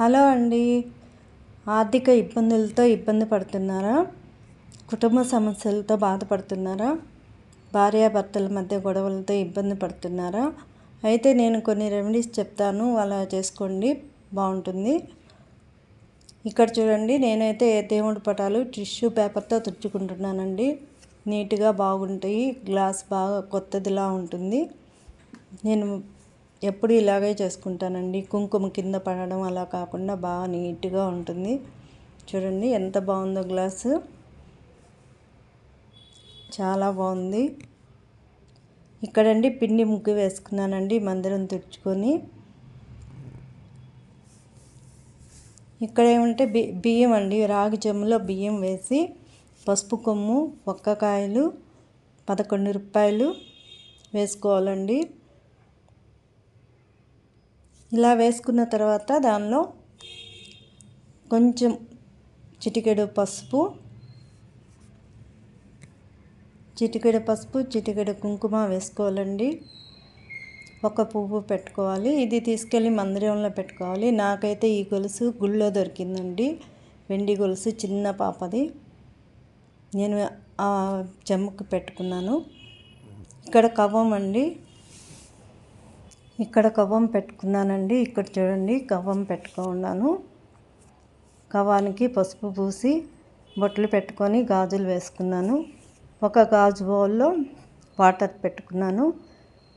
Hello అండి. ఆర్థిక ఇబ్బందులతో ఇబ్బంది పడుతున్నారా? కుటుంబ సమస్యలతో బాధపడుతున్నారా? భార్యాభర్తల మధ్య గొడవలతో ఇబ్బంది పడుతున్నారా? అయితే నేను కొన్ని రెమెడీస్ చెప్తాను. అలా చేసుకోండి. బాగుంటుంది. ఇక్కడ చూడండి. నేనైతే దేవుడి పటాలు టిష్యూ పేపర్తో తుడుచుకుంటున్నానండి. నీట్గా బాగుంటాయి. గ్లాస్ బాగా కొత్తదిలా ఉంటుంది. నేను ఎప్పుడు ఇలాగే చేసుకుంటానండి. కుంకుమ కింద పడడం అలా కాకుండా బాగా నీట్గా ఉంటుంది. చూడండి ఎంత బాగుందో గ్లాసు. చాలా బాగుంది. ఇక్కడండి పిండి ముగ్గు వేసుకున్నానండి మందిరం తుడుచుకొని. ఇక్కడ ఏమంటే బి బియ్యం అండి. రాగి జమ్ములో బియ్యం వేసి పసుపు కొమ్ము ఒక్కకాయలు పదకొండు రూపాయలు వేసుకోవాలండి. ఇలా వేసుకున్న తర్వాత దానిలో కొంచెం చిటికెడు పసుపు చిటికెడు పసుపు చిటికెడు కుంకుమ వేసుకోవాలండి. ఒక పువ్వు పెట్టుకోవాలి. ఇది తీసుకెళ్ళి మందిరంలో పెట్టుకోవాలి. నాకైతే ఈ గొలుసు గుళ్ళో దొరికిందండి. వెండి గొలుసు చిన్న పాపది. నేను ఆ చెమ్మకు పెట్టుకున్నాను. ఇక్కడ కవ్వం అండి. ఇక్కడ కవ్వం పెట్టుకున్నానండి. ఇక్కడ చూడండి కవ్వం పెట్టుకున్నాను కవ్వానికి పసుపు పూసి బొట్లు పెట్టుకొని గాజులు వేసుకున్నాను. ఒక గాజు బౌల్లో వాటర్ పెట్టుకున్నాను.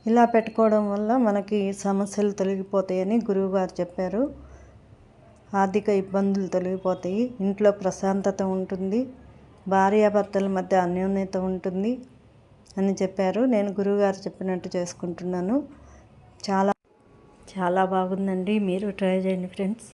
ఇలా పెట్టుకోవడం వల్ల మనకి సమస్యలు తొలగిపోతాయని గురువుగారు చెప్పారు. ఆర్థిక ఇబ్బందులు తొలగిపోతాయి. ఇంట్లో ప్రశాంతత ఉంటుంది. భార్యాభర్తల మధ్య అన్యోన్యత ఉంటుంది అని చెప్పారు. నేను గురువుగారు చెప్పినట్టు చేసుకుంటున్నాను. చాలా చాలా బాగుందండి. మీరు ట్రై చేయండి ఫ్రెండ్స్